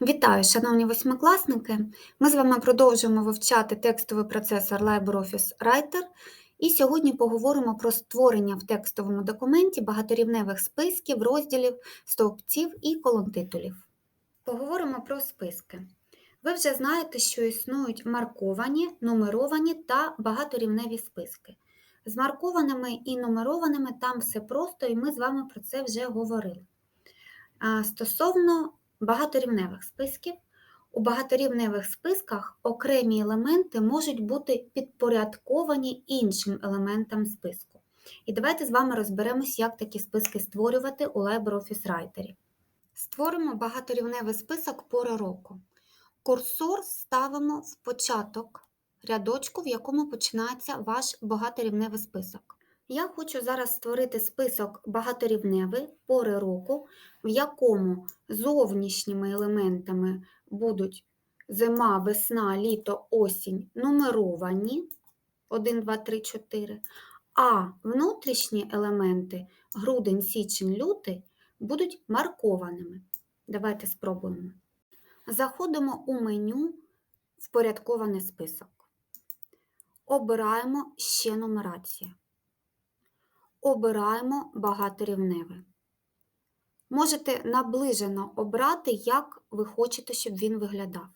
Вітаю, шановні восьмикласники! Ми з вами продовжуємо вивчати текстовий процесор LibreOffice Writer, і сьогодні поговоримо про створення в текстовому документі багаторівневих списків, розділів, стовпців і колонтитулів. Поговоримо про списки. Ви вже знаєте, що існують марковані, нумеровані та багаторівневі списки. З маркованими і нумерованими там все просто, і ми з вами про це вже говорили. Стосовно багаторівневих списків, у багаторівневих списках окремі елементи можуть бути підпорядковані іншим елементам списку. І давайте з вами розберемось, як такі списки створювати у LibreOffice Writer. Створимо багаторівневий список пори року. Курсор ставимо в початок рядочку, в якому починається ваш багаторівневий список. Я хочу зараз створити список багаторівневий пори року, в якому зовнішніми елементами будуть зима, весна, літо, осінь нумеровані 1, 2, 3, 4, а внутрішні елементи грудень, січень, лютий будуть маркованими. Давайте спробуємо. Заходимо у меню Впорядкований список. Обираємо ще нумерацію. Обираємо багаторівневе. Можете наближено обрати, як ви хочете, щоб він виглядав.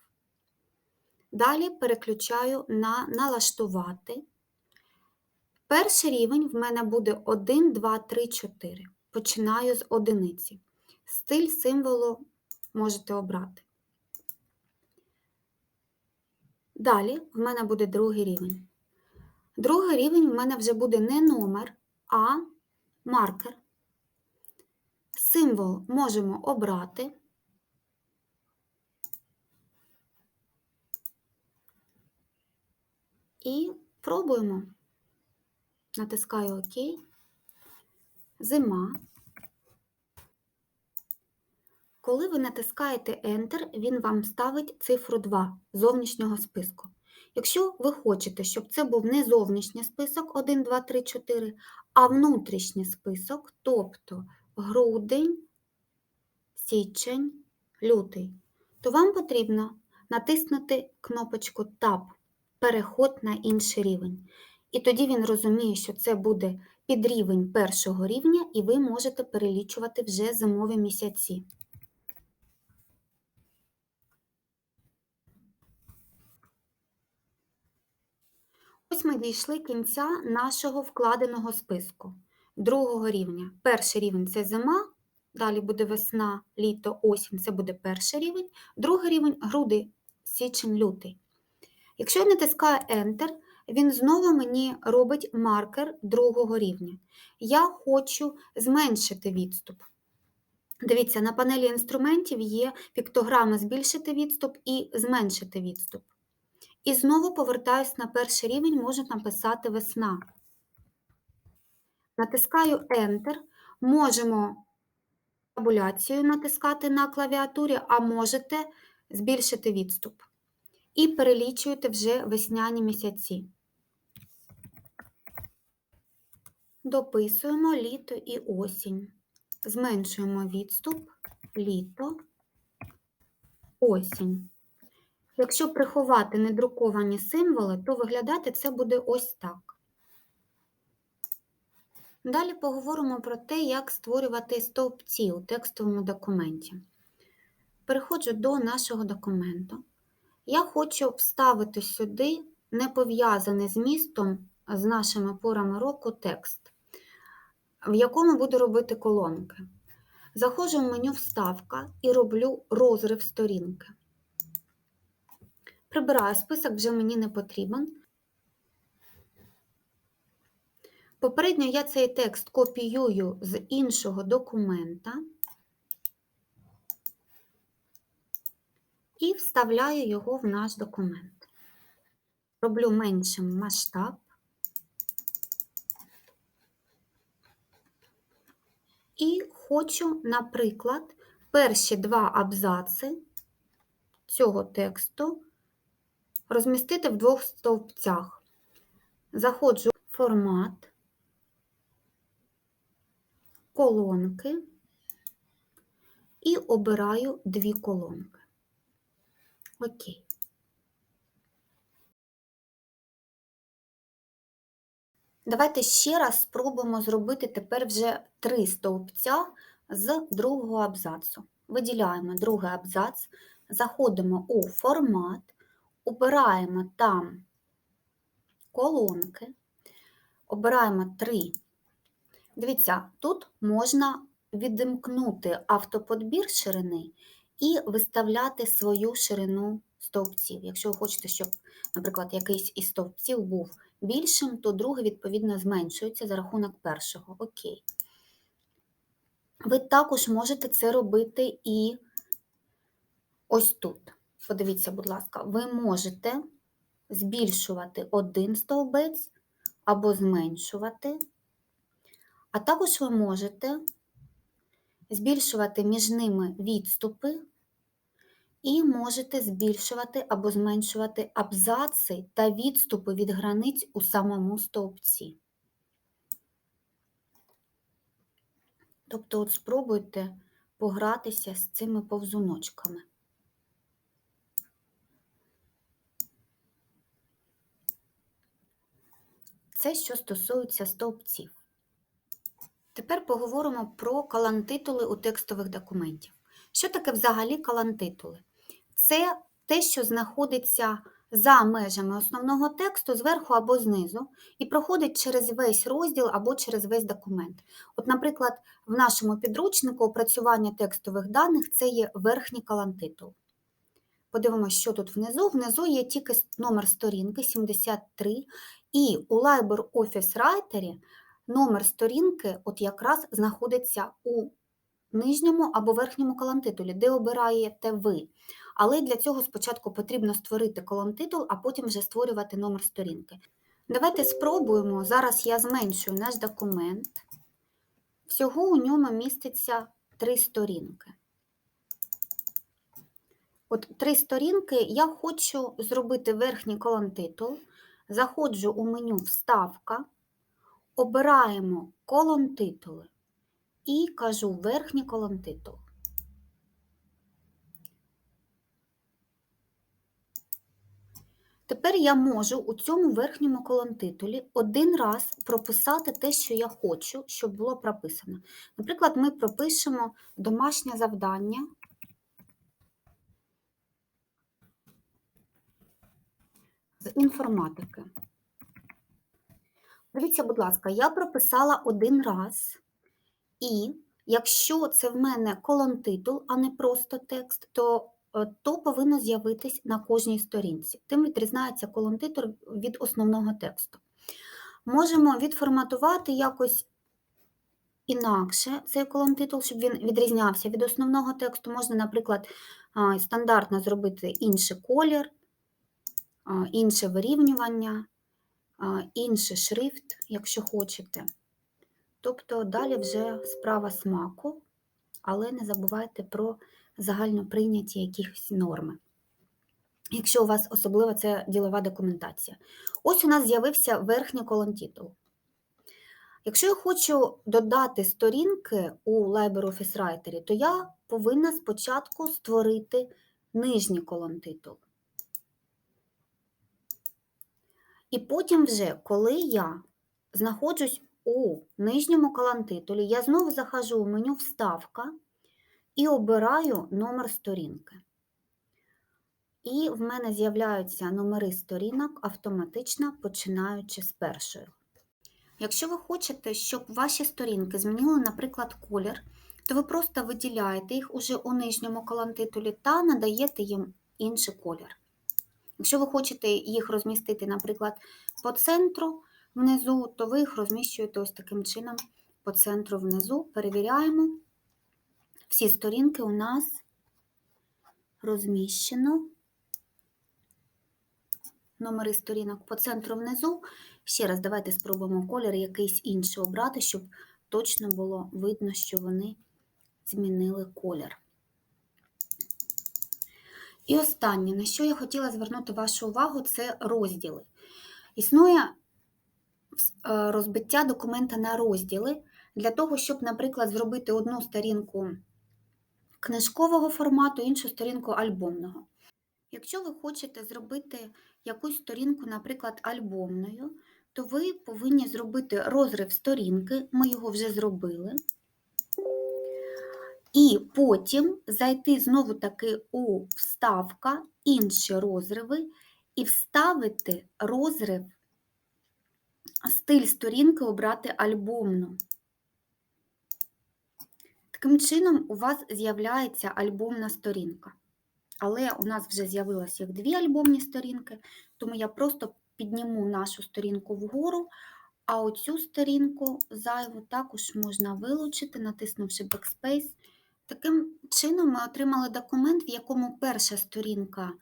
Далі переключаю на налаштувати. Перший рівень в мене буде 1, 2, 3, 4. Починаю з одиниці. Стиль символу можете обрати. Далі в мене буде другий рівень. Другий рівень в мене вже буде не номер, а маркер. Символ можемо обрати. І пробуємо. Натискаю ОК. Зима. Коли ви натискаєте Enter, він вам ставить цифру 2 зовнішнього списку. Якщо ви хочете, щоб це був не зовнішній список 1, 2, 3, 4, а внутрішній список, тобто грудень, січень, лютий, то вам потрібно натиснути кнопочку Tab Переход на інший рівень. І тоді він розуміє, що це буде підрівень першого рівня, і ви можете перелічувати вже зимові місяці. Ось ми дійшли кінця нашого вкладеного списку другого рівня. Перший рівень це зима, далі буде весна, літо, осінь це буде перший рівень, другий рівень груди, січень, лютий. Якщо я натискаю Enter, він знову мені робить маркер другого рівня. Я хочу зменшити відступ. Дивіться, на панелі інструментів є піктограми збільшити відступ і зменшити відступ. І знову повертаюсь на перший рівень, можу написати весна. Натискаю Enter, можемо табуляцію натискати на клавіатурі, а можете збільшити відступ. І перелічуєте вже весняні місяці. Дописуємо літо і осінь. Зменшуємо відступ, літо, осінь. Якщо приховати недруковані символи, то виглядати це буде ось так. Далі поговоримо про те, як створювати стовпці у текстовому документі. Переходжу до нашого документу. Я хочу вставити сюди не пов'язаний з містом, з нашими порами року текст, в якому буду робити колонки. Заходжу в меню Вставка і роблю розрив сторінки. Прибираю список, вже мені не потрібен. Попередньо я цей текст копіюю з іншого документа і вставляю його в наш документ. Роблю меншим масштаб. І хочу, наприклад, перші два абзаци цього тексту розмістити в двох стовпцях. Заходжу в формат, колонки і обираю дві колонки. Окей. Давайте ще раз спробуємо зробити тепер вже три стовпця з другого абзацу. Виділяємо другий абзац, заходимо у формат, обираємо там колонки, обираємо три. Дивіться, тут можна відімкнути автоподбір ширини і виставляти свою ширину стовпців. Якщо ви хочете, щоб, наприклад, якийсь із стовпців був більшим, то другий, відповідно, зменшується за рахунок першого. Окей. Ви також можете це робити і ось тут. Подивіться, будь ласка, ви можете збільшувати один стовбець або зменшувати, а також ви можете збільшувати між ними відступи і можете збільшувати або зменшувати абзаци та відступи від границь у самому стовпці. Тобто, от спробуйте погратися з цими повзуночками. Це що стосується стовпців. Тепер поговоримо про калантитули у текстових документів. Що таке взагалі калантитули? Це те, що знаходиться за межами основного тексту зверху або знизу, і проходить через весь розділ або через весь документ. От, наприклад, в нашому підручнику опрацювання текстових даних це є верхній калантитул. Подивимося, що тут внизу. Внизу є тільки номер сторінки 73, і у LibreOffice Writer номер сторінки от якраз знаходиться у нижньому або верхньому колонтитулі, де обираєте ви. Але для цього спочатку потрібно створити колонтитул, а потім вже створювати номер сторінки. Давайте спробуємо. Зараз я зменшую наш документ. Всього у ньому міститься три сторінки. От три сторінки я хочу зробити верхній колонтитул. Заходжу у меню Вставка, обираємо колонтитули і кажу верхній колонтитул. Тепер я можу у цьому верхньому колонтитулі один раз прописати те, що я хочу, щоб було прописано. Наприклад, ми пропишемо домашнє завдання. Інформатики. Дивіться, будь ласка, я прописала один раз, і якщо це в мене колонтитул, а не просто текст, то е, то повинно з'явитись на кожній сторінці. Тим відрізняється колонтитул від основного тексту. Можемо відформатувати якось інакше цей колонтитул, щоб він відрізнявся від основного тексту. Можна, наприклад, стандартно зробити інший колір, інше вирівнювання, інший шрифт, якщо хочете. Тобто далі вже справа смаку, але не забувайте про загально прийняті якісь норми. Якщо у вас особливо це ділова документація. Ось у нас з'явився верхній колонтитул. Якщо я хочу додати сторінки у LibreOffice Writer, то я повинна спочатку створити нижній колонтитул. І потім вже, коли я знаходжусь у нижньому колонтитулі, я знову захожу в меню Вставка і обираю номер сторінки. І в мене з'являються номери сторінок автоматично починаючи з першої. Якщо ви хочете, щоб ваші сторінки змінили, наприклад, колір, то ви просто виділяєте їх уже у нижньому колонтитулі та надаєте їм інший колір. Якщо ви хочете їх розмістити, наприклад, по центру внизу, то ви їх розміщуєте ось таким чином по центру внизу. Перевіряємо. Всі сторінки у нас розміщено. Номери сторінок по центру внизу. Ще раз, давайте спробуємо колір якийсь інший обрати, щоб точно було видно, що вони змінили колір. І останнє, на що я хотіла звернути вашу увагу, це розділи. Існує е, розбиття документа на розділи для того, щоб, наприклад, зробити одну сторінку книжкового формату, іншу сторінку альбомного. Якщо ви хочете зробити якусь сторінку, наприклад, альбомною, то ви повинні зробити розрив сторінки, ми його вже зробили. І потім зайти знову таки у вставка, інші розриви, і вставити розрив, стиль сторінки обрати альбомну. Таким чином, у вас з'являється альбомна сторінка. Але у нас вже з'явилося їх дві альбомні сторінки, тому я просто підніму нашу сторінку вгору, а оцю сторінку зайву також можна вилучити, натиснувши Backspace. Таким чином ми отримали документ, в якому перша сторінка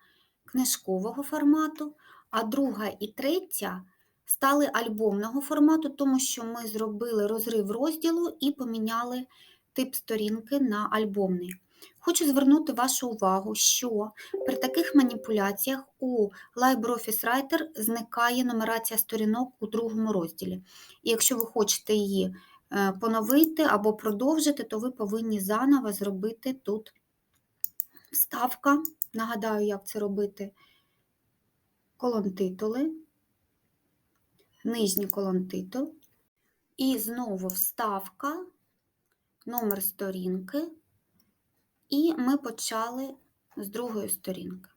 книжкового формату, а друга і третя стали альбомного формату, тому що ми зробили розрив розділу і поміняли тип сторінки на альбомний. Хочу звернути вашу увагу, що при таких маніпуляціях у LibreOffice Writer зникає нумерація сторінок у другому розділі. І якщо ви хочете її поновити або продовжити, то ви повинні заново зробити тут вставка. Нагадаю, як це робити. Колон титули, нижній колон титул. І знову вставка, номер сторінки. І ми почали з другої сторінки.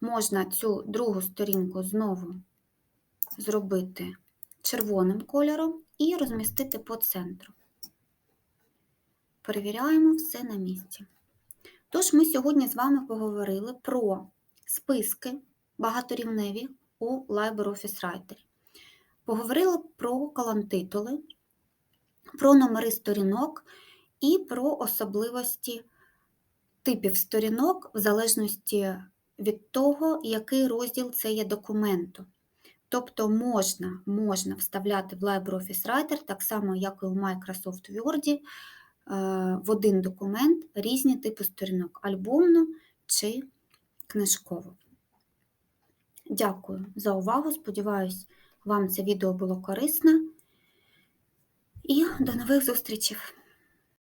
Можна цю другу сторінку знову зробити червоним кольором і розмістити по центру. Перевіряємо все на місці. Тож, ми сьогодні з вами поговорили про списки багаторівневі у LibreOffice Writer. Поговорили про колонтитули, про номери сторінок і про особливості типів сторінок в залежності від того, який розділ це є документу. Тобто можна можна вставляти в LibreOffice Writer, так само, як і у Microsoft Word, е, в один документ різні типи сторінок альбомну чи книжкову. Дякую за увагу. Сподіваюсь, вам це відео було корисне. І до нових зустрічей!